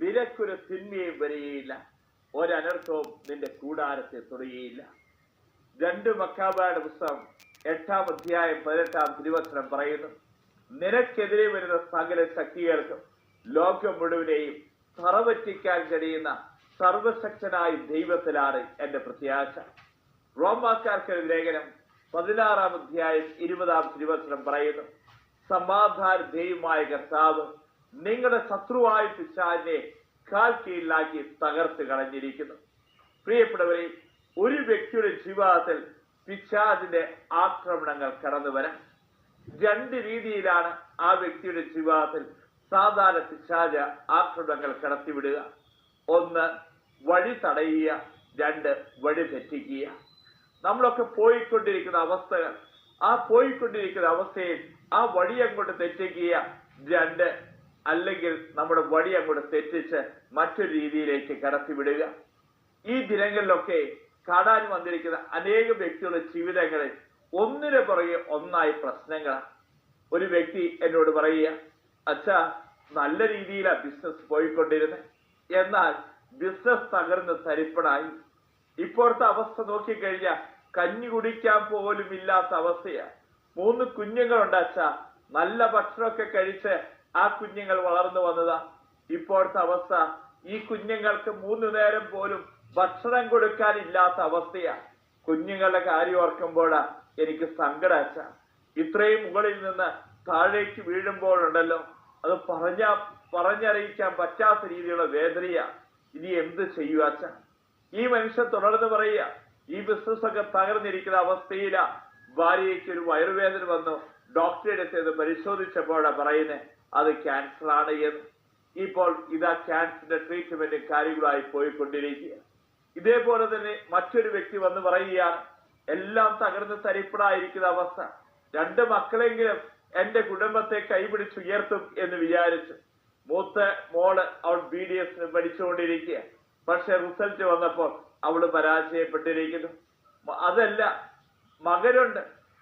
നിനക്കൊരു തിന്മയും വരികയില്ല ഒരനർത്ഥവും നിന്റെ കൂടാരത്തെ തൊടുകയില്ല രണ്ട് മക്കാബായുടെ പുസ്തകം എട്ടാം അധ്യായം പതിനെട്ടാം തിരുവസനം പറയുന്നു. നിനക്കെതിരെ വരുന്ന സകല ശക്തികൾക്കും ലോകം മുഴുവനെയും തറവറ്റിക്കാൻ കഴിയുന്ന സർവശക്തനായ ദൈവത്തിലാണ് എന്റെ പ്രത്യാശ. റോമാക്കാർക്ക് ലേഖനം പതിനാറാം അധ്യായം ഇരുപതാം തിരുവസനം പറയുന്നു. സമാധാന ദൈവമായ കർത്താവ് നിങ്ങളുടെ ശത്രുവായ പിശാചിനെ കാൽ കീഴിലാക്കി തകർത്ത് കളഞ്ഞിരിക്കുന്നു. പ്രിയപ്പെട്ടവരെ ഒരു വ്യക്തിയുടെ ജീവിതത്തിൽ പിശാചിന്റെ ആക്രമണങ്ങൾ കടന്നു വരാം രണ്ട് രീതിയിലാണ് ആ വ്യക്തിയുടെ ജീവിതത്തിൽ സാധാരണ പിശാച ആക്രമണങ്ങൾ കടത്തിവിടുക. ഒന്ന് വഴി തടയുക. രണ്ട് വഴി തെറ്റിക്കുക. നമ്മളൊക്കെ പോയിക്കൊണ്ടിരിക്കുന്ന അവസ്ഥകൾ ആ പോയിക്കൊണ്ടിരിക്കുന്ന അവസ്ഥയിൽ ആ വഴി അങ്ങോട്ട് തെറ്റിക്കുക. രണ്ട് അല്ലെങ്കിൽ നമ്മുടെ വഴി അങ്ങോട്ട് തെറ്റിച്ച് മറ്റൊരു രീതിയിലേക്ക് കടത്തിവിടുക. ഈ ദിനങ്ങളിലൊക്കെ കാണാൻ വന്നിരിക്കുന്ന അനേക വ്യക്തികളുടെ ജീവിതങ്ങളിൽ ഒന്നിനു പുറകെ ഒന്നായി പ്രശ്നങ്ങളാണ് ഒരു വ്യക്തി എന്നോട് പറയുക അച്ഛാ നല്ല രീതിയിലാണ് ബിസിനസ് പോയിക്കൊണ്ടിരുന്നത് എന്നാൽ ബിസിനസ് തകർന്ന് തരിപ്പണായി. ഇപ്പോഴത്തെ അവസ്ഥ നോക്കിക്കഴിഞ്ഞാൽ കഞ്ഞി കുടിക്കാൻ പോലും ഇല്ലാത്ത അവസ്ഥയാണ് മൂന്ന് കുഞ്ഞുങ്ങളുണ്ട് അച്ഛ. നല്ല ഭക്ഷണമൊക്കെ കഴിച്ച് ആ കുഞ്ഞുങ്ങൾ വളർന്നു വന്നതാ. ഇപ്പോഴത്തെ അവസ്ഥ ഈ കുഞ്ഞുങ്ങൾക്ക് മൂന്നു നേരം പോലും ഭക്ഷണം കൊടുക്കാനില്ലാത്ത അവസ്ഥയാണ് കുഞ്ഞുങ്ങളുടെ കാര്യം ഓർക്കുമ്പോഴാ എനിക്ക് സങ്കടാച്ച. ഇത്രയും മുകളിൽ നിന്ന് താഴേക്ക് വീഴുമ്പോഴുണ്ടല്ലോ. അത് പറഞ്ഞ പറഞ്ഞറിയിക്കാൻ പറ്റാത്ത രീതിയിലുള്ള വേദനയാ. ഇനി എന്ത് ചെയ്യുവാച്ച ഈ മനുഷ്യൻ തുടർന്ന് പറയുക ഈ ബിസിനസ് ഒക്കെ തകർന്നിരിക്കുന്ന അവസ്ഥയിലാ ഭാര്യയ്ക്ക് ഒരു വയറുവേദന വന്നു. ഡോക്ടറെ ചെയ്ത് പരിശോധിച്ചപ്പോഴാ പറയുന്നത് അത് ക്യാൻസർ ആണ് എന്ന്. ഇപ്പോൾ ഇതാ ക്യാൻസറിന്റെ ട്രീറ്റ്മെന്റ് കാര്യങ്ങളായി പോയിക്കൊണ്ടിരിക്കുക ഇതേപോലെ തന്നെ മറ്റൊരു വ്യക്തി വന്ന് പറയുകയാണ് എല്ലാം തകർന്ന് തരിപ്പടായിരിക്കുന്ന അവസ്ഥ. രണ്ട് മക്കളെങ്കിലും എന്റെ കുടുംബത്തെ കൈപിടിച്ചുയർത്തും എന്ന് വിചാരിച്ചു മൂത്ത മോൾ അവൾ ബി ഡി എസിന് പഠിച്ചുകൊണ്ടിരിക്കുക പക്ഷെ റിസൾട്ട് വന്നപ്പോൾ അവൾ പരാജയപ്പെട്ടിരിക്കുന്നു. അതല്ല മകനുണ്ട്.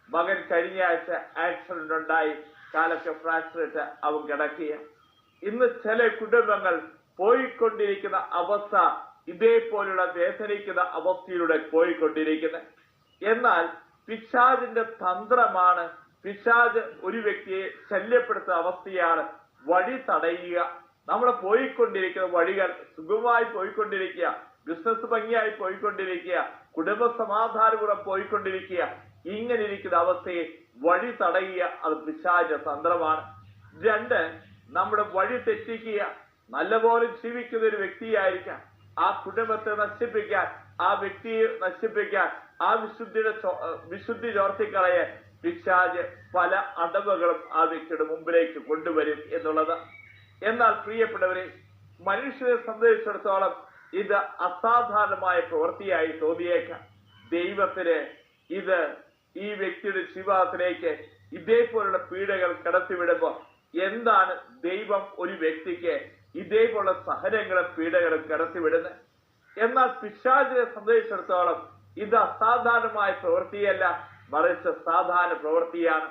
മകൻ കഴിഞ്ഞ ആഴ്ച ആക്സിഡന്റ് ഉണ്ടായി. കാലൊക്കെ ഫ്രാക്ചർ ഇട്ട് അവൻ കിടക്കുക ഇന്ന് ചില കുടുംബങ്ങൾ പോയിക്കൊണ്ടിരിക്കുന്ന അവസ്ഥ ഇതേപോലുള്ള വേദനിക്കുന്ന അവസ്ഥയിലൂടെ പോയിക്കൊണ്ടിരിക്കുന്നത് എന്നാൽ പിശാജിന്റെ തന്ത്രമാണ് പിശാജ് ഒരു വ്യക്തിയെ ശല്യപ്പെടുത്തുന്ന അവസ്ഥയാണ് വഴി തടയുക. നമ്മൾ പോയിക്കൊണ്ടിരിക്കുന്ന വഴികൾ സുഖമായി പോയിക്കൊണ്ടിരിക്കുക. ബിസിനസ് ഭംഗിയായി പോയിക്കൊണ്ടിരിക്കുക. കുടുംബ സമാധാനപൂർവം പോയിക്കൊണ്ടിരിക്കുക. ഇങ്ങനെ ഇരിക്കുന്ന അവസ്ഥയെ വഴി തടയുക അത് പിശാച തന്ത്രമാണ്. രണ്ട് നമ്മുടെ വഴി തെറ്റിക്കുക. നല്ലപോലെ ജീവിക്കുന്ന ഒരു വ്യക്തിയായിരിക്കാം. ആ കുടുംബത്തെ നശിപ്പിക്കാൻ ആ വ്യക്തിയെ നശിപ്പിക്കാൻ ആ വിശുദ്ധിയുടെ വിശുദ്ധി ചോർത്തിക്കളയെ പിശാജ് പല അടവുകളും ആ വ്യക്തിയുടെ മുമ്പിലേക്ക് കൊണ്ടുവരും എന്നുള്ളത്. എന്നാൽ പ്രിയപ്പെട്ടവരെ മനുഷ്യരെ സംബന്ധിച്ചിടത്തോളം ഇത് അസാധാരണമായ പ്രവൃത്തിയായി തോന്നിയേക്കാം. ദൈവത്തിന് ഇത് ഈ വ്യക്തിയുടെ ശിവാസിലേക്ക് ഇതേപോലുള്ള പീഡകൾ കടത്തിവിടുമ്പോൾ എന്താണ് ദൈവം ഒരു വ്യക്തിക്ക് ഇതേപോലുള്ള സഹനങ്ങളും പീഡകളും കടത്തിവിടുന്നത് എന്നാൽ പിശാചിനെ സംബന്ധിച്ചിടത്തോളം ഇത് അസാധാരണമായ പ്രവൃത്തിയല്ല മറിച്ച് സാധാരണ പ്രവൃത്തിയാണ്.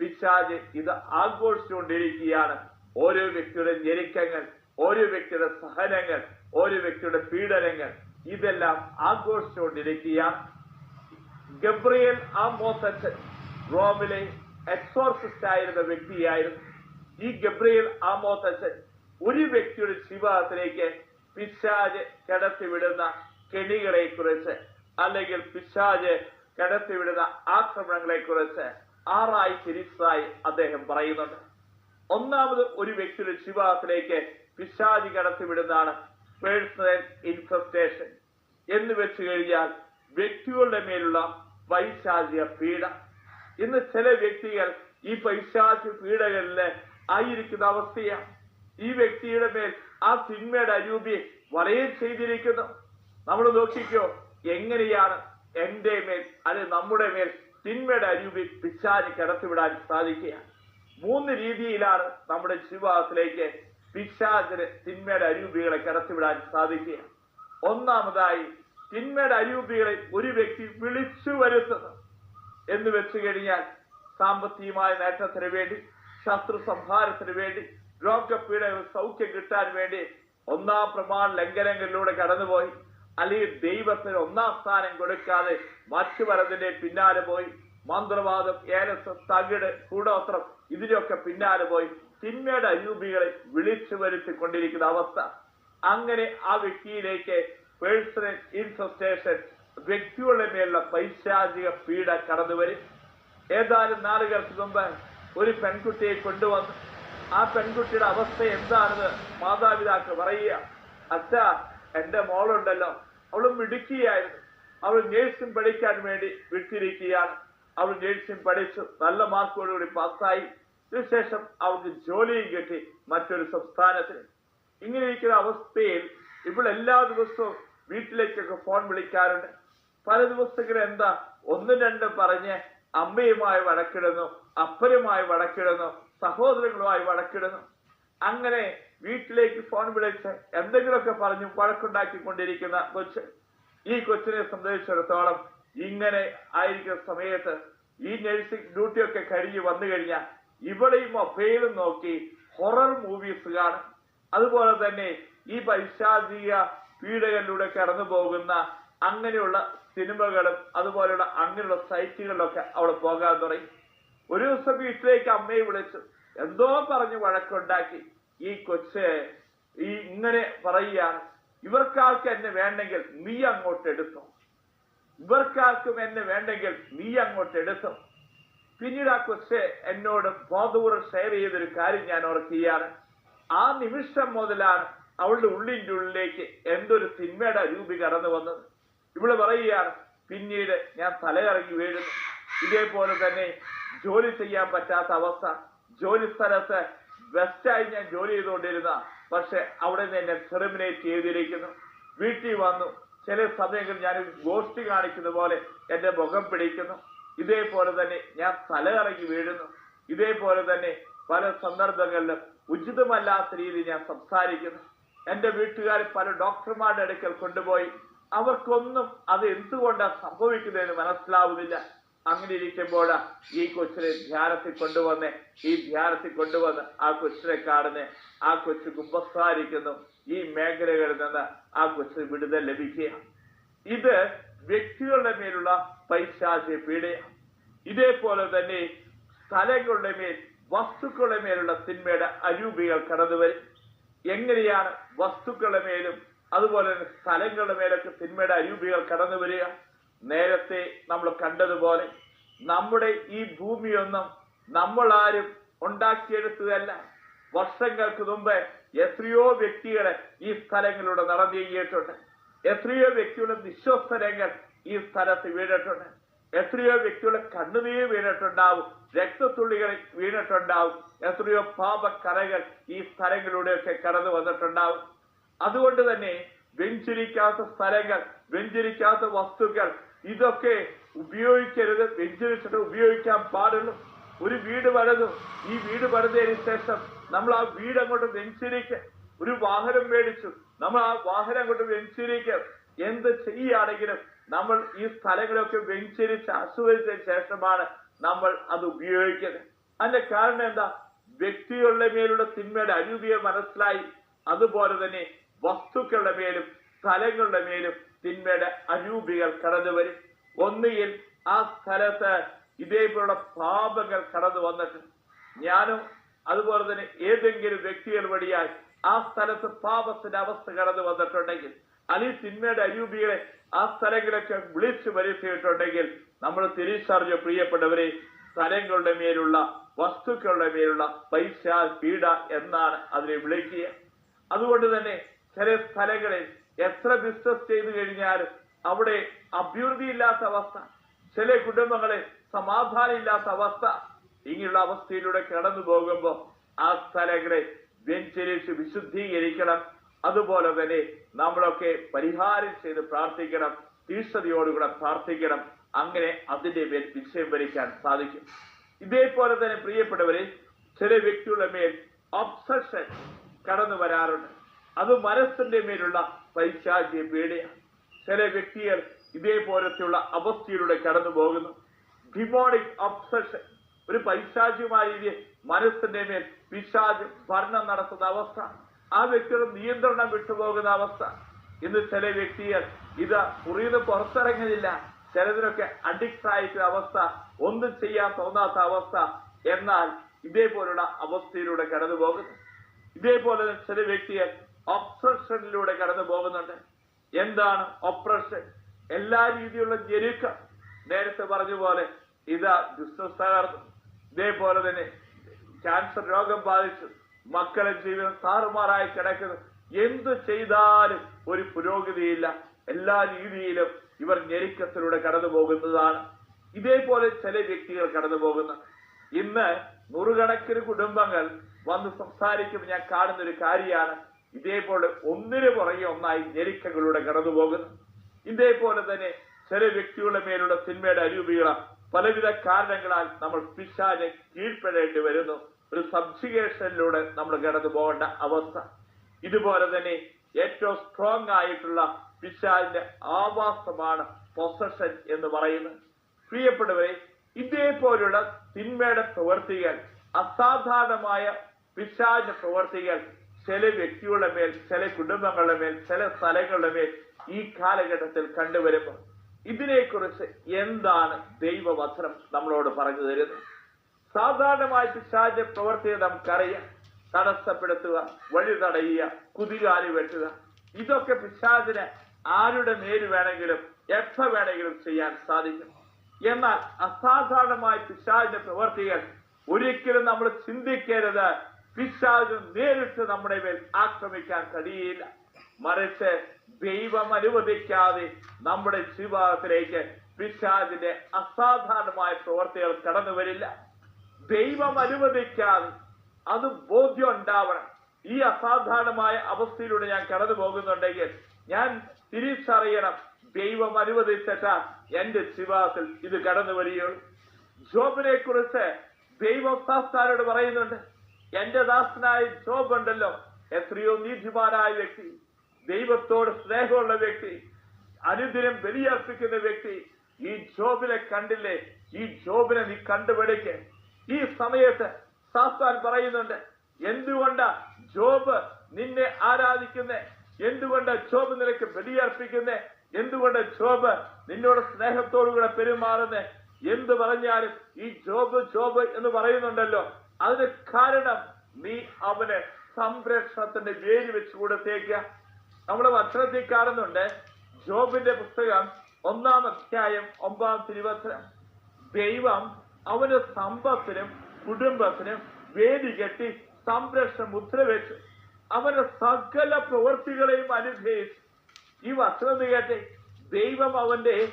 പിശാജ് ഇത് ആഘോഷിച്ചുകൊണ്ടിരിക്കുകയാണ്. ഓരോ വ്യക്തിയുടെ ഞെരുക്കങ്ങൾ ഓരോ വ്യക്തിയുടെ സഹനങ്ങൾ ഓരോ വ്യക്തിയുടെ പീഡനങ്ങൾ ഇതെല്ലാം ആഘോഷിച്ചുകൊണ്ടിരിക്കുകയാണ്. ഗബ്രിയൽ ആമോസച്ചൻ റോമിലെ എക്സോർസിസ്റ്റ് ആയിരുന്ന വ്യക്തിയായിരുന്നു. ഈ ഗബ്രിയൽ ആമോസച്ചൻ ഒരു വ്യക്തിയുടെ ജീവിതത്തിലേക്ക് പിശാജ് കടത്തിവിടുന്ന കെണികളെ കുറിച്ച് അല്ലെങ്കിൽ പിശാജ് കടത്തിവിടുന്ന ആക്രമണങ്ങളെ കുറിച്ച് ആറായി തിരിച്ചതായി അദ്ദേഹം പറയുന്നുണ്ട്. ഒന്നാമത് ഒരു വ്യക്തിയുടെ ജീവിതത്തിലേക്ക് പിശാജ് കടത്തിവിടുന്നതാണ് പേഴ്സണൽ ഇൻഫെസ്റ്റേഷൻ എന്ന് വെച്ച് കഴിഞ്ഞാൽ വ്യക്തികളുടെ മേലുള്ള പൈശാചിക പീഡ. ഇന്ന് ചില വ്യക്തികൾ ഈ പൈശാചിക പീഡകളിൽ ആയിരിക്കുന്ന അവസ്ഥയാണ്. ഈ വ്യക്തിയുടെ മേൽ ആ തിന്മയുടെ അരൂപി വലയം ചെയ്തിരിക്കുന്നു. നമ്മൾ നോക്കിക്കോ എങ്ങനെയാണ് എന്റെ മേൽ അല്ലെ നമ്മുടെ മേൽ തിന്മയുടെ അരൂപി പിശാചി കടത്തിവിടാൻ സാധിക്കുക. മൂന്ന് രീതിയിലാണ് നമ്മുടെ ജീവിതത്തിലേക്ക് പിശാചിന് തിന്മയുടെ അരൂപികളെ കടത്തിവിടാൻ സാധിക്കുക. ഒന്നാമതായി തിന്മയുടെ അരൂപികളെ ഒരു വ്യക്തി വിളിച്ചു വരുത്തത് എന്ന് വെച്ചു കഴിഞ്ഞാൽ സാമ്പത്തികമായ നേട്ടത്തിന് വേണ്ടി ശത്രു സംഹാരത്തിന് വേണ്ടി രോഗപീഠ സൗഖ്യം കിട്ടാൻ വേണ്ടി ഒന്നാം പ്രമാണ ലംഘനങ്ങളിലൂടെ കടന്നുപോയി അല്ലെങ്കിൽ ദൈവത്തിന് ഒന്നാം സ്ഥാനം കൊടുക്കാതെ മറ്റു പലതിന്റെ പിന്നാലെ പോയി മന്ത്രവാദം ഏലസ് തകിട് കൂടോത്രം ഇതിനൊക്കെ പിന്നാലെ പോയി തിന്മയുടെ അരൂപികളെ വിളിച്ചു വരുത്തിക്കൊണ്ടിരിക്കുന്ന അവസ്ഥ. അങ്ങനെ ആ വ്യക്തിയിലേക്ക് പേഴ്സണൽ ഇൻഫെസ്റ്റേഷൻ വ്യക്തികളുടെ മേലുള്ള പൈശാചിക പീഡ കടന്നു വരും. ഏതാനും നാളുകൾക്ക് മുമ്പ് ഒരു പെൺകുട്ടിയെ കൊണ്ടുവന്ന് ആ പെൺകുട്ടിയുടെ അവസ്ഥ എന്താണെന്ന് മാതാപിതാക്കൾ പറയുക. അച്ഛ എന്റെ മോളുണ്ടല്ലോ. അവൾ മിടുക്കിയായിരുന്നു. അവൾ നേഴ്സിംഗ് പഠിക്കാൻ വേണ്ടി വിട്ടിരിക്കുകയാണ്. അവൾ നേഴ്സിംഗ് പഠിച്ചു. നല്ല മാർക്കോടുകൂടി പാസ്സായി. ഇതിനുശേഷം അവൾക്ക് ജോലിയും കിട്ടി മറ്റൊരു സംസ്ഥാനത്തിന്. ഇങ്ങനെ ഇരിക്കുന്ന അവസ്ഥയിൽ ഇപ്പോൾ എല്ലാ ദിവസവും വീട്ടിലേക്കൊക്കെ ഫോൺ വിളിക്കാറുണ്ട്. പല ദിവസങ്ങളിൽ എന്താ ഒന്നും രണ്ടും പറഞ്ഞ് അമ്മയുമായി വഴക്കിടുന്നു അപ്പനുമായി വഴക്കിടുന്നു സഹോദരങ്ങളുമായി വഴക്കിടുന്നു. അങ്ങനെ വീട്ടിലേക്ക് ഫോൺ വിളിച്ച് എന്തെങ്കിലുമൊക്കെ പറഞ്ഞു വഴക്കുണ്ടാക്കിക്കൊണ്ടിരിക്കുന്ന കൊച്ച് ഈ കൊച്ചിനെ സംബന്ധിച്ചിടത്തോളം ഇങ്ങനെ ആയിരിക്കുന്ന സമയത്ത് ഈ നഴ്സിംഗ് ഡ്യൂട്ടിയൊക്കെ കഴിഞ്ഞ് വന്നു കഴിഞ്ഞാൽ ഇവിടെയും മൊബൈലും നോക്കി ഹൊറർ മൂവീസ് കാണും. അതുപോലെ തന്നെ ഈ പൈശാചിക പീഡകളിലൂടെ കടന്നു പോകുന്ന അങ്ങനെയുള്ള സിനിമകളും അതുപോലെയുള്ള അങ്ങനെയുള്ള സൈറ്റുകളിലൊക്കെ അവിടെ പോകാൻ തുടങ്ങി. ഒരു ദിവസം വീട്ടിലേക്ക് അമ്മയെ വിളിച്ചു. എന്തോ പറഞ്ഞ് വഴക്കുണ്ടാക്കി. ഈ കൊച്ച് ഈ ഇങ്ങനെ പറയുകയാണ്. ഇവർക്കാർക്ക് എന്നെ വേണ്ടെങ്കിൽ നീ അങ്ങോട്ട് എടുത്തോ. ഇവർക്കാർക്കും എന്നെ വേണ്ടെങ്കിൽ നീ അങ്ങോട്ട് എടുത്തോ. പിന്നീട് ആ കൊച്ച് എന്നോട് ബോധപൂർവം ഷെയർ ചെയ്തൊരു കാര്യം ഞാൻ ഓർക്കുകയാണ്. ആ നിമിഷം മുതലാണ് അവളുടെ ഉള്ളിന്റെ ഉള്ളിലേക്ക് എന്തൊരു സിനിമയുടെ രൂപി കടന്നു വന്നത്? ഇവൾ പറയുകയാണ് പിന്നീട് ഞാൻ തലകറങ്ങി വീഴുന്നു. ഇതേപോലെ തന്നെ ജോലി ചെയ്യാൻ പറ്റാത്ത അവസ്ഥ. ജോലി സ്ഥലത്ത് ബെസ്റ്റായി ഞാൻ ജോലി ചെയ്തുകൊണ്ടിരുന്ന പക്ഷെ അവിടെ നിന്ന് എന്നെ ടെർമിനേറ്റ് ചെയ്തിരിക്കുന്നു. വീട്ടിൽ വന്നു. ചില സമയങ്ങളിൽ ഞാൻ ഗോഷ്ടി കാണിക്കുന്ന പോലെ എന്റെ മുഖം പിടിക്കുന്നു. ഇതേപോലെ തന്നെ ഞാൻ തലകറങ്ങി വീഴുന്നു. ഇതേപോലെ തന്നെ പല സന്ദർഭങ്ങളിലും ഉചിതമല്ലാത്ത രീതിയിൽ ഞാൻ സംസാരിക്കുന്നു. എന്റെ വീട്ടുകാർ പല ഡോക്ടർമാരുടെ അടുക്കൽ കൊണ്ടുപോയി. അവർക്കൊന്നും അത് എന്തുകൊണ്ടാണ് സംഭവിക്കുന്നതെന്ന് മനസ്സിലാവുന്നില്ല. അങ്ങനെ ഇരിക്കുമ്പോൾ ഈ കൊച്ചിനെ ധ്യാനത്തിൽ കൊണ്ടുവന്ന്. ഈ ധ്യാനത്തിൽ കൊണ്ടുവന്ന് ആ കൊച്ചിനെ കാണുന്ന. ആ കൊച്ചു കുമ്പസാരിക്കുന്നു. ഈ മേഖലകളിൽ നിന്ന് ആ കൊച്ചിന് വിടുതൽ ലഭിക്കുക ഇത് വ്യക്തികളുടെ മേലുള്ള പൈശാചി പീഡയാണ്. ഇതേപോലെ തന്നെ സ്ഥലങ്ങളുടെ മേൽ വസ്തുക്കളുടെ മേലുള്ള തിന്മയുടെ അരൂപികൾ കടന്നു വരും എങ്ങനെയാണ് വസ്തുക്കളുടെ മേലും അതുപോലെ തന്നെ സ്ഥലങ്ങളുടെ മേലൊക്കെ തിന്മയുടെ അരൂപികൾ കടന്നു വരിക? നേരത്തെ നമ്മൾ കണ്ടതുപോലെ നമ്മുടെ ഈ ഭൂമിയൊന്നും നമ്മൾ നമ്മളാരും ഉണ്ടാക്കിയെടുത്തതല്ല. വർഷങ്ങൾക്ക് മുമ്പ് എത്രയോ വ്യക്തികളെ ഈ സ്ഥലങ്ങളിലൂടെ നടന്നു എത്രയോ വ്യക്തികളുടെ നിശ്വസ്തരങ്ങൾ ഈ സ്ഥലത്ത് വീണിട്ടുണ്ട്. എത്രയോ വ്യക്തികളുടെ കണ്ണുനീർ വീണിട്ടുണ്ടാവും രക്തത്തുള്ളികൾ വീണിട്ടുണ്ടാവും എത്രയോ പാപക്കറകൾ ഈ സ്ഥലങ്ങളിലൂടെയൊക്കെ കടന്നു വന്നിട്ടുണ്ടാവും. അതുകൊണ്ട് തന്നെ വെഞ്ചരിക്കാത്ത സ്ഥലങ്ങൾ വെഞ്ചരിക്കാത്ത വസ്തുക്കൾ ഇതൊക്കെ ഉപയോഗിക്കരുത് വെഞ്ചരിച്ചിട്ട് ഉപയോഗിക്കാൻ പാടുള്ളൂ. ഒരു വീട് പണിതു ഈ വീട് പണിതതിന് ശേഷം നമ്മൾ ആ വീട് അങ്ങോട്ട് വെഞ്ചരിക്കുക ഒരു വാഹനം മേടിച്ചു നമ്മൾ ആ വാഹനം അങ്ങോട്ട് വെഞ്ചരിക്കുക എന്ത് ചെയ്യുകയാണെങ്കിലും നമ്മൾ ഈ സ്ഥലങ്ങളൊക്കെ വെഞ്ചരിച്ച് ആസ്വദിച്ചതിന് ശേഷമാണ് നമ്മൾ അത് ഉപയോഗിക്കുന്നത്. അതിന്റെ കാരണം എന്താ? വ്യക്തികളുടെ മേലുള്ള തിന്മയുടെ അരൂപിയെ മനസ്സിലായി. അതുപോലെ തന്നെ വസ്തുക്കളുടെ മേലും സ്ഥലങ്ങളുടെ മേലും തിന്മയുടെ അരൂപികൾ കടന്നു വരും. ഒന്നുകിൽ ആ സ്ഥലത്ത് ഇതേപോലുള്ള പാപങ്ങൾ കടന്നു വന്നിട്ട് ഞാനും അതുപോലെ തന്നെ ഏതെങ്കിലും വ്യക്തികൾ വഴിയായി ആ സ്ഥലത്ത് പാപത്തിന്റെ അവസ്ഥ കടന്നു വന്നിട്ടുണ്ടെങ്കിൽ അല്ലെങ്കിൽ തിന്മയുടെ അരൂപികളെ ആ സ്ഥലങ്ങളൊക്കെ വിളിച്ചു വരുത്തിയിട്ടുണ്ടെങ്കിൽ നമ്മൾ തിരിച്ചറിഞ്ഞ പ്രിയപ്പെട്ടവരെ സ്ഥലങ്ങളുടെ മേലുള്ള വസ്തുക്കളുടെ മേലുള്ള പൈസ പീഡ എന്നാണ് അതിനെ വിളിക്കുക. അതുകൊണ്ട് തന്നെ ചില സ്ഥലങ്ങളിൽ എത്ര ബിസിനസ് ചെയ്തു കഴിഞ്ഞാലും അവിടെ അഭിവൃദ്ധിയില്ലാത്ത അവസ്ഥ ചില കുടുംബങ്ങളിൽ സമാധാനം ഇല്ലാത്ത അവസ്ഥ ഇങ്ങനെയുള്ള അവസ്ഥയിലൂടെ കടന്നു പോകുമ്പോൾ ആ സ്ഥലങ്ങളെ വ്യഞ്ചരിച്ച് വിശുദ്ധീകരിക്കണം. അതുപോലെ തന്നെ നമ്മളൊക്കെ പരിഹാരം ചെയ്ത് പ്രാർത്ഥിക്കണം തീഷ്ണതയോടുകൂടെ പ്രാർത്ഥിക്കണം അങ്ങനെ അതിന്റെ മേൽ വിജയം വരിക്കാൻ സാധിക്കും. ഇതേപോലെ തന്നെ പ്രിയപ്പെട്ടവരെ ചില വ്യക്തികളുടെ മേൽ ഒബ്സഷൻ കടന്നു വരാറുണ്ട്. അത് മനസ്സിന്റെ മേലുള്ള പൈശാചിയ പേടിയാണ് ചില വ്യക്തികൾ ഇതേപോലത്തെയുള്ള അവസ്ഥയിലൂടെ കടന്നു പോകുന്നു. ഡിമോണിക് ഒബ്സഷൻ ഒരു പൈശാചികമായ മനസ്സിന്റെ മേൽ പിശാച് ഭരണം നടത്തുന്ന അവസ്ഥ. ആ വ്യക്തിയുടെ നിയന്ത്രണം വിട്ടുപോകുന്ന അവസ്ഥ. ഇന്ന് ചില വ്യക്തികൾ ഇത് മുറിയിൽ പുറത്തിറങ്ങുന്നില്ല. ചിലതിനൊക്കെ അഡിക്റ്റ് ആയിട്ടുള്ള അവസ്ഥ ഒന്നും ചെയ്യാൻ തോന്നാത്ത അവസ്ഥ. എന്നാൽ ഇതേപോലുള്ള അവസ്ഥയിലൂടെ കടന്നു പോകുന്നു. ഇതേപോലെ ചില വ്യക്തികൾ ഒപ്രഷനിലൂടെ കടന്നു പോകുന്നുണ്ട്. എന്താണ് ഒപ്രഷൻ എല്ലാ രീതിയിലുള്ള ഞെരുക്കം. നേരത്തെ പറഞ്ഞ പോലെ ഇതാ ബിസിനസ് തകർന്നു. ഇതേപോലെ തന്നെ ക്യാൻസർ രോഗം ബാധിച്ചു. മക്കളെ ജീവിതം താറുമാറായി കിടക്കുന്നു. എന്തു ചെയ്താലും ഒരു പുരോഗതിയില്ല. എല്ലാ രീതിയിലും ഇവർ ഞെരുക്കത്തിലൂടെ കടന്നു പോകുന്നതാണ് ഇതേപോലെ ചില വ്യക്തികൾ കടന്നു പോകുന്ന ഇന്ന് നൂറുകണക്കിന് കുടുംബങ്ങൾ വന്ന് സംസാരിക്കുമ്പോൾ ഞാൻ കാണുന്ന ഒരു കാര്യമാണ്. ഇതേപോലെ ഒന്നിനു പുറകെ ഒന്നായി ഞെരുക്കങ്ങളിലൂടെ കടന്നു പോകുന്നു ഇതേപോലെ തന്നെ ചില വ്യക്തികളുടെ മേലുള്ള സിനിമയുടെ അരൂപികള പലവിധ കാരണങ്ങളാൽ നമ്മൾ പിശാനെ കീഴ്പ്പെടേണ്ടി വരുന്നു. ഒരു സബ്സിഗേഷനിലൂടെ നമ്മൾ കടന്നു പോകേണ്ട അവസ്ഥ. ഇതുപോലെ തന്നെ ഏറ്റവും സ്ട്രോങ് ആയിട്ടുള്ള പിശാലിന്റെ ആവാസമാണ് പൊസഷൻ എന്ന് പറയുന്നത്. പ്രിയപ്പെട്ടവരെ ഇതേപോലുള്ള തിന്മയുടെ പ്രവർത്തികൾ അസാധാരണമായ പിശാലിന്റെ പ്രവർത്തികൾ ചില വ്യക്തികളുടെ മേൽ ചില കുടുംബങ്ങളുടെ മേൽ ചില സ്ഥലങ്ങളുടെ മേൽ ഈ കാലഘട്ടത്തിൽ കണ്ടുവരുമ്പോൾ ഇതിനെക്കുറിച്ച് എന്താണ് ദൈവവചനം നമ്മളോട് പറഞ്ഞു തരുന്നത്? സാധാരണമായി പിശാചിന്റെ പ്രവർത്തിയെ നമുക്കറിയാം. തടസ്സപ്പെടുത്തുക വഴി തടയുക കുതികാലി വെട്ടുക. ഇതൊക്കെ പിശാചിന് ആരുടെ മേൽ വേണമെങ്കിലും എത്ര വേണമെങ്കിലും ചെയ്യാൻ സാധിക്കും. എന്നാൽ അസാധാരണമായ പിശാചിന്റെ പ്രവർത്തികൾ ഒരിക്കലും നമ്മൾ ചിന്തിക്കരുത്. പിശാച് നേരിട്ട് നമ്മുടെ മേൽ ആക്രമിക്കാൻ കഴിയില്ല. മറിച്ച് ദൈവം അനുവദിക്കാതെ നമ്മുടെ ജീവിതത്തിലേക്ക് പിശാചിന്റെ അസാധാരണമായ പ്രവർത്തികൾ കടന്നു വരില്ല ദൈവം അനുവദിക്കാതെ അത് ബോധ്യം ഉണ്ടാവണം ഈ അസാധാരണമായ അവസ്ഥയിലൂടെ ഞാൻ കടന്നു പോകുന്നുണ്ടെങ്കിൽ ഞാൻ തിരിച്ചറിയണം ദൈവം അനുവദിച്ചിട്ട് എന്റെ ജീവിതത്തിൽ ഇത് കടന്നു വരികയുള്ളൂ. ജോബിനെ കുറിച്ച് ദൈവം പറയുന്നുണ്ട്. എന്റെ ദാസനായ ജോബ് ഉണ്ടല്ലോ എത്രയോ നീതിമാനായ വ്യക്തി ദൈവത്തോട് സ്നേഹമുള്ള വ്യക്തി അനുദിനം ബലിയർപ്പിക്കുന്ന വ്യക്തി. ഈ ജോബിനെ കണ്ടില്ലേ? ഈ ജോബിനെ നീ കണ്ടുപിടിക്ക്. ഈ സമയത്ത് സാസ്താൻ പറയുന്നുണ്ട് എന്തുകൊണ്ട് ജോബ് നിന്നെ ആരാധിക്കുന്നേ? എന്തുകൊണ്ട് ജോബ് നിനക്ക് ബലിയർപ്പിക്കുന്നേ? എന്തുകൊണ്ട് ജോബ് നിന്നോട് സ്നേഹത്തോടുകൂടെ പെരുമാറുന്നേ? എന്ത് പറഞ്ഞാലും ഈ ജോബ് ജോബ് എന്ന് പറയുന്നുണ്ടല്ലോ. അതിന് കാരണം നീ അവന് സംരക്ഷണത്തിന്റെ വേര് വെച്ച് കൊടുത്തേക്ക നമ്മൾ ഭക്ഷണത്തിൽ കാണുന്നുണ്ട് ജോബിന്റെ പുസ്തകം ഒന്നാം അധ്യായം ഒമ്പതാം തിരുവത്തരം ദൈവം അവന് സമ്പത്തിനും കുടുംബത്തിനും വേദി കെട്ടി സംരക്ഷണം മുദ്ര വെച്ചു അവന്റെ സകല പ്രവൃത്തികളെയും അനുഗ്രഹിച്ചു. ഈ വസ്ത്രം കേട്ടെ. ദൈവം അവന്റെ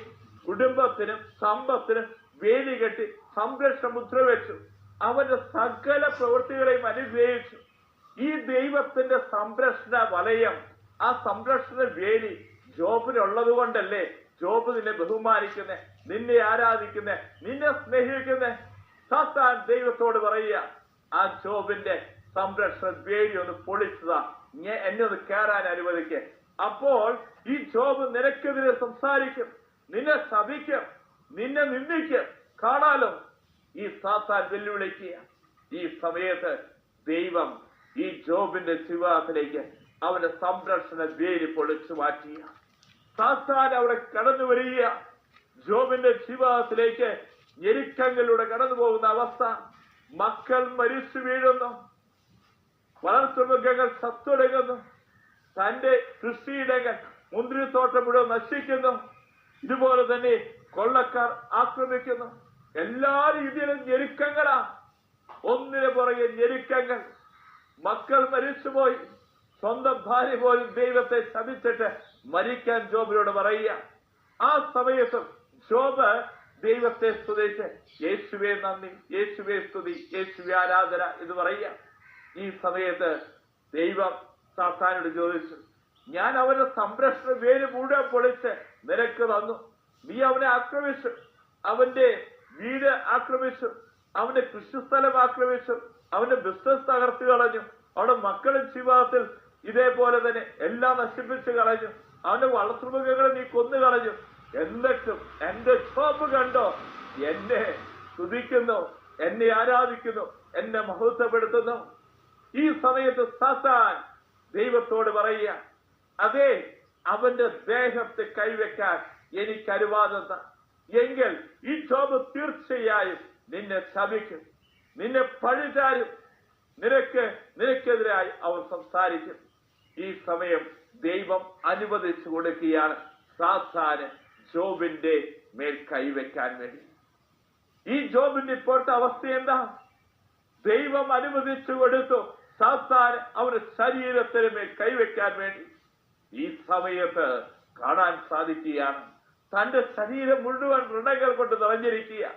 കുടുംബത്തിനും സമ്പത്തിനും വേദി കെട്ടി സംരക്ഷണ മുദ്ര വെച്ചു അവന്റെ സകല പ്രവൃത്തികളെയും അനുഗ്രഹിച്ചു. ഈ ദൈവത്തിന്റെ സംരക്ഷണ വലയം ആ സംരക്ഷണ വേലി ജോബിനുള്ളത് കൊണ്ടല്ലേ ജോബ് നിന്നെ ബഹുമാനിക്കുന്നേ നിന്നെ ആരാധിക്കുന്നേ നിന്നെ സ്നേഹിക്കുന്നേ. സാത്താൻ ദൈവത്തോട് പറയുക ആ ജോബിന്റെ സംരക്ഷണ വേലി ഒന്ന് പൊളിച്ചതാ. ഞാൻ എന്നെ ഒന്ന് കയറാൻ അനുവദിക്ക്. അപ്പോൾ ഈ ജോബ് നിനക്കെതിരെ സംസാരിക്കും നിന്നെ ശപിക്കും നിന്നെ നിന്ദിക്കും. കാണാലോ? ഈ സാത്താൻ വെല്ലുവിളിക്കുക. ഈ സമയത്ത് ദൈവം ഈ ജോബിന്റെ ജീവിതത്തിലേക്ക് അവന്റെ സംരക്ഷണ വേലി പൊളിച്ചു മാറ്റിയ. സാത്താൻ അവിടെ കടന്നു വരിക. ജോബിന്റെ ജീവിതത്തിലേക്ക് ഞെരുക്കങ്ങളിലൂടെ കടന്നു പോകുന്ന അവസ്ഥ. മക്കൾ മരിച്ചു വീഴുന്നു. വളർത്തുമൃഗങ്ങൾ സത്തൊടുങ്ങുന്നു. തന്റെ കൃഷിയിടങ്ങൾ മുന്തിരിത്തോട്ടം മുഴുവൻ നശിക്കുന്നു. ഇതുപോലെ തന്നെ കൊള്ളക്കാർ ആക്രമിക്കുന്നു. എല്ലാ രീതിയിലും ഞെരുക്കങ്ങളാ. ഒന്നിനു പുറകെ ഞെരുക്കങ്ങൾ. മക്കൾ മരിച്ചുപോയി. സ്വന്തം ഭാര്യ പോലും ദൈവത്തെ ശപിച്ചിട്ട് മരിക്കാൻ ജോബിനോട് പറയുക. ആ സമയത്ത് ജോബ് ദൈവത്തെ സ്തുതിച്ച് യേശുവേ നന്ദി യേശുവേ സ്തുതി യേശുവെ ആരാധന എന്ന് പറയുക. ഈ സമയത്ത് ദൈവം സാത്താനോട് ചോദിച്ചു ഞാൻ അവന്റെ സംരക്ഷണ വേര് മുഴുവൻ പൊളിച്ച് നിരക്ക് തന്നു. നീ അവനെ ആക്രമിച്ചു. അവന്റെ വീട് ആക്രമിച്ചു. അവന്റെ കൃഷിസ്ഥലം ആക്രമിച്ചു. അവന്റെ ബിസിനസ് തകർത്ത് കളഞ്ഞു അവിടെ മക്കളും ജീവിതത്തിൽ ഇതേപോലെ തന്നെ എല്ലാം നശിപ്പിച്ചു കളഞ്ഞു. അവന്റെ വളർത്തുമൃഗങ്ങളെ നീ കൊന്നു കളഞ്ഞു എന്നിട്ടും എന്റെ ഷോപ്പ് കണ്ടോ? എന്നെ സ്തുതിക്കുന്നു എന്നെ ആരാധിക്കുന്നു എന്നെ മഹത്വപ്പെടുത്തുന്നു. ഈ സമയത്ത് സാത്താൻ ദൈവത്തോട് പറയുക അതെ അവന്റെ ദേഹത്തെ കൈവെക്കാൻ എനിക്ക് അനുവാദം എങ്കിൽ ഈ ക്ഷോഭ തീർച്ചയായും നിന്നെ ശപിക്കും. നിന്നെ പഴിചാരും. നിനക്ക് നിനക്കെതിരായി അവർ സംസാരിക്കും. ഈ സമയം ദൈവം അനുവദിച്ചു കൊടുക്കുകയാണ് സാത്താന് ജോബിന്റെ മേൽ കൈവയ്ക്കാൻ വേണ്ടി. ഈ ജോബിന്റെ ഇപ്പോഴത്തെ അവസ്ഥ എന്താ? ദൈവം അനുവദിച്ചു കൊടുത്തു സാത്താൻ അവരുടെ ശരീരത്തിന് മേൽ കൈവയ്ക്കാൻ വേണ്ടി. ഈ സമയത്ത് കാണാൻ സാധിക്കുകയാണ് തന്റെ ശരീരം മുഴുവൻ വ്രണങ്ങൾ കൊണ്ട് നിറഞ്ഞിരിക്കുക.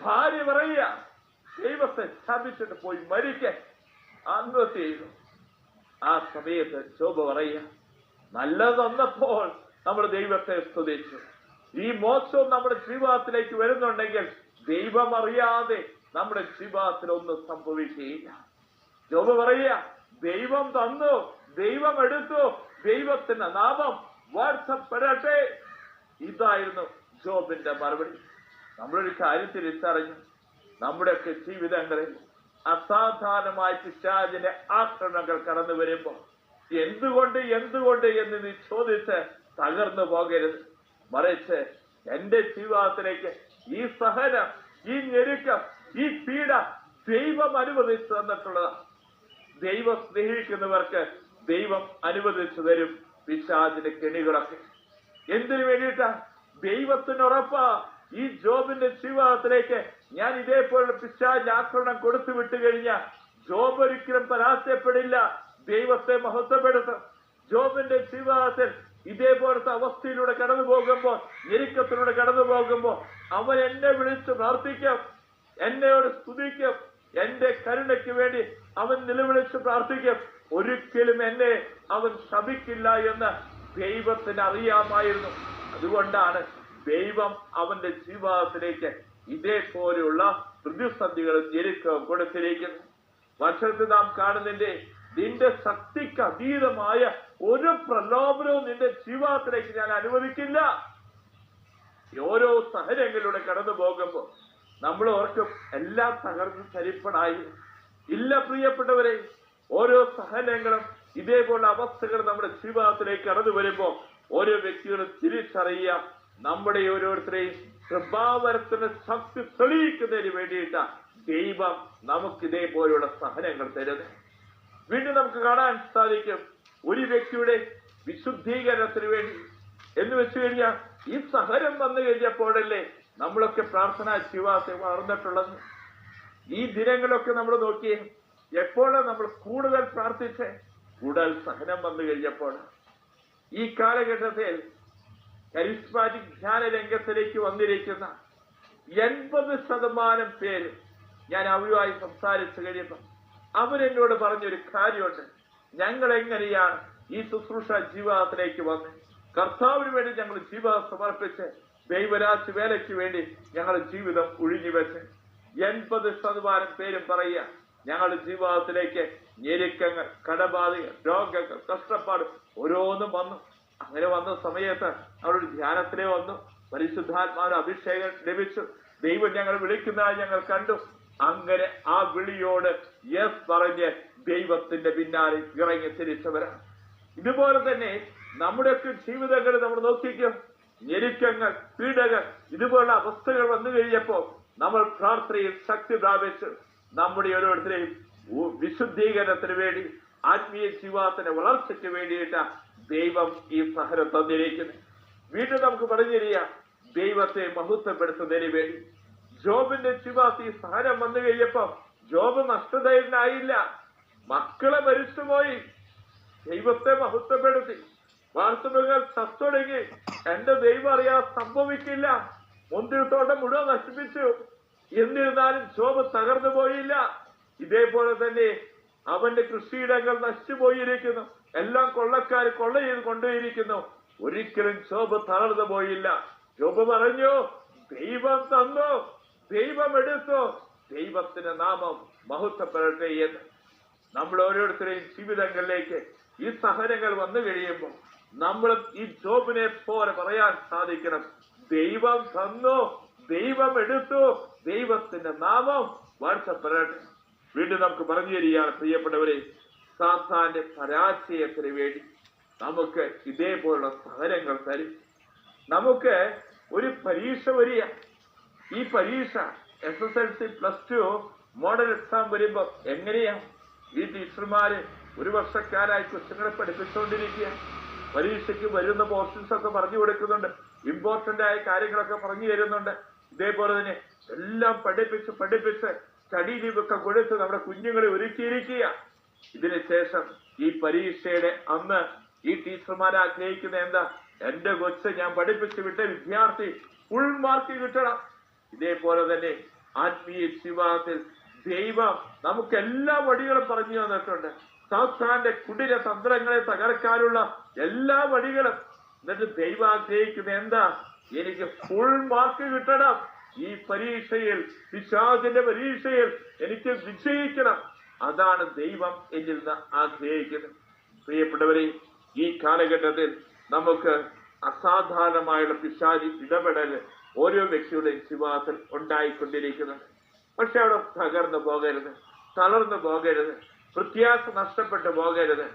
ഭാര്യ പറയുക ദൈവത്തെ ശാപിച്ചിട്ട് പോയി മരിക്കാൻ അന്ന് ചെയ്തു. ആ സമയത്ത് ശോഭ പറയുക നല്ലതൊന്നപ്പോൾ നമ്മൾ ദൈവത്തെ സ്തുതിച്ചു. ഈ മോശവും നമ്മുടെ ജീവിതത്തിലേക്ക് വരുന്നുണ്ടെങ്കിൽ ദൈവം അറിയാതെ നമ്മുടെ ജീവിതത്തിൽ ഒന്നും സംഭവിക്കുകയില്ല. ജോബ് പറയുക ദൈവം തന്നു ദൈവം എടുത്തു ദൈവത്തിന്റെ നാമം വാട്സപ്പെടട്ടെ ഇതായിരുന്നു ജോബിന്റെ മറുപടി. നമ്മളൊരു കാര്യം തിരിച്ചറിഞ്ഞു നമ്മുടെയൊക്കെ ജീവിതങ്ങളിൽ അസാധാരണമായ പിശാചിന്റെ ആക്രമണങ്ങൾ കടന്നു വരുമ്പോ എന്തുകൊണ്ട് എന്തുകൊണ്ട് എന്ന് നീ ചോദിച്ച് തകർന്നു പോകരുത്. മറിച്ച് എന്റെ ജീവിതത്തിലേക്ക് ഈ സഹനം ഈ ഞെരുക്കം ഈ പീഡ ദൈവം അനുവദിച്ചു തന്നിട്ടുള്ളതാണ് ദൈവം സ്നേഹിക്കുന്നവർക്ക് ദൈവം അനുവദിച്ചു തരും പിശാചിന്റെ കെണികളൊക്കെ. എന്തിനു വേണ്ടിയിട്ടാ? ദൈവത്തിന് ഉറപ്പാ ഈ ജോബിന്റെ ജീവിതത്തിലേക്ക് ഞാൻ ഇതേപോലെ പിശാജ് ആക്രമണം കൊടുത്തു വിട്ടു കഴിഞ്ഞാൽ ജോബ് ഒരിക്കലും പരാജയപ്പെടില്ല. ദൈവത്തെ മഹത്വപ്പെടുത്തും. ജോബിന്റെ ജീവിതത്തിൽ ഇതേപോലത്തെ അവസ്ഥയിലൂടെ കടന്നു പോകുമ്പോൾ ഞെരുക്കത്തിലൂടെ കടന്നു പോകുമ്പോൾ അവൻ എന്നെ വിളിച്ച് പ്രാർത്ഥിക്കും. എന്നോട് സ്തുതിക്കും. എന്റെ കരുണയ്ക്ക് വേണ്ടി അവൻ നിലവിളിച്ച് പ്രാർത്ഥിക്കും. ഒരിക്കലും എന്നെ അവൻ ശപിക്കില്ല എന്ന് ദൈവത്തിന് അറിയാമായിരുന്നു. അതുകൊണ്ടാണ് ദൈവം അവന്റെ ജീവിതത്തിലേക്ക് ഇതേപോലെയുള്ള പ്രതിസന്ധികളും ഞെരുക്കവും കൊടുത്തിരിക്കുന്നു വർഷത്തിൽ നാം കാണുന്നതിന്റെ നിന്റെ ശക്തിക്ക് അതീതമായ ഒരു പ്രലോഭനവും നിന്റെ ജീവിതത്തിലേക്ക് ഞാൻ അനുവദിക്കില്ല. ഓരോ സഹനങ്ങളിലൂടെ കടന്നു പോകുമ്പോൾ നമ്മൾ ഓർക്കും എല്ലാം തകർന്ന് ചരിപ്പണായി. ഇല്ല പ്രിയപ്പെട്ടവരെ ഓരോ സഹനങ്ങളും ഇതേപോലുള്ള അവസ്ഥകൾ നമ്മുടെ ജീവിതത്തിലേക്ക് കടന്നു വരുമ്പോൾ ഓരോ വ്യക്തികളും തിരിച്ചറിയുക നമ്മുടെ ഓരോരുത്തരെയും കൃപാവരത്തിന് ശക്തി തെളിയിക്കുന്നതിന് വേണ്ടിയിട്ട് ദൈവം നമുക്ക് ഇതേപോലെയുള്ള സഹനങ്ങൾ തരുന്നത് വീണ്ടും നമുക്ക് കാണാൻ സാധിക്കും ഒരു വ്യക്തിയുടെ വിശുദ്ധീകരണത്തിന് വേണ്ടി എന്ന് വെച്ചു കഴിഞ്ഞാൽ ഈ സഹനം വന്നു കഴിഞ്ഞപ്പോഴല്ലേ നമ്മളൊക്കെ പ്രാർത്ഥനാ ശിവാസെ വളർന്നിട്ടുള്ളത്. ഈ ദിനങ്ങളൊക്കെ നമ്മൾ നോക്കിയേ എപ്പോഴാണ് നമ്മൾ കൂടുതൽ പ്രാർത്ഥിച്ചേ? കൂടുതൽ സഹനം വന്നു കഴിഞ്ഞപ്പോൾ. ഈ കാലഘട്ടത്തിൽ കരിസ്മാറ്റിക് ധ്യാന രംഗത്തിലേക്ക് വന്നിരിക്കുന്ന എൺപത് ശതമാനം പേര് ഞാൻ അവരുമായി സംസാരിച്ചു കഴിയുമ്പോൾ അവരെന്നോട് പറഞ്ഞൊരു കാര്യമുണ്ട്. ഞങ്ങൾ എങ്ങനെയാണ് ഈ ശുശ്രൂഷ ജീവിതത്തിലേക്ക് വന്ന് കർത്താവിന് വേണ്ടി ഞങ്ങൾ ജീവിതം സമർപ്പിച്ച് ദൈവരാശി വേലയ്ക്ക് വേണ്ടി ഞങ്ങൾ ജീവിതം ഒഴിഞ്ഞു വെച്ച് എൺപത് ശതമാനം പേരും പറയുക ഞങ്ങളുടെ ജീവിതത്തിലേക്ക് ഞെരുക്കങ്ങൾ കടബാധകൾ രോഗങ്ങൾ കഷ്ടപ്പാട് ഓരോന്നും വന്നു. അങ്ങനെ വന്ന സമയത്ത് അവരുടെ ധ്യാനത്തിലെ വന്നു. പരിശുദ്ധാത്മാവിന് അഭിഷേകം ലഭിച്ചു. ദൈവം ഞങ്ങൾ വിളിക്കുന്നതായി ഞങ്ങൾ കണ്ടു. അങ്ങനെ ആ വിളിയോട് യെസ് പറഞ്ഞ് ദൈവത്തിന്റെ പിന്നാലെ ഇറങ്ങി തിരിച്ചവരാണ് ഇതുപോലെ തന്നെ നമ്മുടെയൊക്കെ ജീവിതങ്ങൾ നമ്മൾ നോക്കിക്കും. ഞെരുക്കങ്ങൾ പീഡകൾ ഇതുപോലുള്ള അവസ്ഥകൾ വന്നു കഴിഞ്ഞപ്പോൾ നമ്മൾ പ്രാർത്ഥനയിൽ ശക്തി പ്രാപിച്ച്. നമ്മുടെ ഓരോരുത്തരെയും വിശുദ്ധീകരണത്തിന് വേണ്ടി ആത്മീയ ജീവിതത്തിന്റെ വളർച്ചയ്ക്ക് വേണ്ടിയിട്ട് ദൈവം ഈ സഹനം തന്നിരിക്കുന്നു. വീണ്ടും നമുക്ക് പറഞ്ഞിരിക്കാം ദൈവത്തെ മഹത്വപ്പെടുത്തുന്നതിന് വേണ്ടി ജോബിന്റെ ചുവാസ് ഈ സഹനം വന്നു കഴിഞ്ഞപ്പോ ജോബ് നഷ്ടതയിലായില്ല മക്കളെ മരിച്ചുപോയി. ദൈവത്തെ മഹത്വപ്പെടുത്തി. വാർത്തകൾ ചത്തൊടുങ്ങി. എന്റെ ദൈവം അറിയാൻ സംഭവിക്കില്ല. മുന്തിരിത്തോട്ടം മുഴുവൻ നശിപ്പിച്ചു. എന്നിരുന്നാലും ജോബ് തകർന്നു പോയില്ല. ഇതേപോലെ തന്നെ അവന്റെ കൃഷിയിടങ്ങൾ നശിച്ചുപോയിരിക്കുന്നു എല്ലാം കൊള്ളക്കാർ കൊള്ള ചെയ്ത് കൊണ്ടുപോയിരിക്കുന്നു. ഒരിക്കലും ശോഭ തളർന്നു പോയില്ല. ശോഭ പറഞ്ഞു ദൈവം തന്നു ദൈവം എടുത്തു ദൈവത്തിന്റെ നാമം മഹത്വപ്പെടട്ടെ എന്ന്. നമ്മൾ ഓരോരുത്തരെയും ജീവിതങ്ങളിലേക്ക് ഈ സഹനങ്ങൾ വന്നു കഴിയുമ്പോൾ നമ്മൾ ഈ ജോബിനെ പോലെ പറയാൻ സാധിക്കണം. ദൈവം തന്നു ദൈവം എടുത്തു ദൈവത്തിന്റെ നാമം വാഴ്ത്തപ്പെടട്ടെ വീണ്ടും നമുക്ക് പറഞ്ഞു തരികയാണ് പ്രിയപ്പെട്ടവരെ സാത്താന്റെ പരാജയത്തിന് വേണ്ടി നമുക്ക് ഇതേപോലുള്ള സഹനങ്ങൾ തരും. നമുക്ക് ഒരു പരീക്ഷ വരിക. ഈ പരീക്ഷ S S L C plus two model exam വരുമ്പോ എങ്ങനെയാ? ഈ ടീച്ചർമാര് ഒരു വർഷക്കാരായി ക്വസ്റ്റ്യങ്ങളെ പഠിപ്പിച്ചുകൊണ്ടിരിക്കുക. പരീക്ഷയ്ക്ക് വരുന്ന പോർഷൻസ് ഒക്കെ പറഞ്ഞു കൊടുക്കുന്നുണ്ട്. ഇമ്പോർട്ടന്റ് ആയ കാര്യങ്ങളൊക്കെ പറഞ്ഞു തരുന്നുണ്ട്. ഇതേപോലെ തന്നെ എല്ലാം പഠിപ്പിച്ച് പഠിപ്പിച്ച് സ്റ്റഡി ലീവ് ഒക്കെ കൊടുത്ത് നമ്മുടെ കുഞ്ഞുങ്ങളെ ഒരുക്കിയിരിക്കുക. ഇതിന് ശേഷം ഈ പരീക്ഷയുടെ അന്ന് ഈ ടീച്ചർമാർ ആഗ്രഹിക്കുന്ന എന്താ? എന്റെ കൊച്ച് ഞാൻ പഠിപ്പിച്ചു വിട്ട വിദ്യാർത്ഥി ഫുൾ മാർക്ക് കിട്ടണം. ഇതേപോലെ തന്നെ ആത്മീയ ജീവിതത്തിൽ ദൈവം നമുക്ക് എല്ലാ വഴികളും പറഞ്ഞു തന്നിട്ടുണ്ട്. സാത്താന്റെ കുടിര തന്ത്രങ്ങളെ തകർക്കാനുള്ള എല്ലാ വഴികളും. എന്നിട്ട് ദൈവം ആഗ്രഹിക്കുന്ന എന്താ? എനിക്ക് ഫുൾ മാർക്ക് കിട്ടണം. ഈ പരീക്ഷയിൽ പിശാചിന്റെ പരീക്ഷയിൽ എനിക്ക് വിജയിക്കണം. അതാണ് ദൈവം എന്നിൽ നിന്ന് ആഗ്രഹിക്കുന്നത്. പ്രിയപ്പെട്ടവരെ ഈ കാലഘട്ടത്തിൽ നമുക്ക് അസാധാരണമായുള്ള പിശാചി ഇടപെടൽ ഓരോ വ്യക്തിയുടെയും ശിവാസിൽ ഉണ്ടായിക്കൊണ്ടിരിക്കുന്നുണ്ട് പക്ഷെ അവിടെ തകർന്നു പോകരുത് തളർന്നു പോകരുത് പ്രത്യാശ നഷ്ടപ്പെട്ടു പോകരുത്.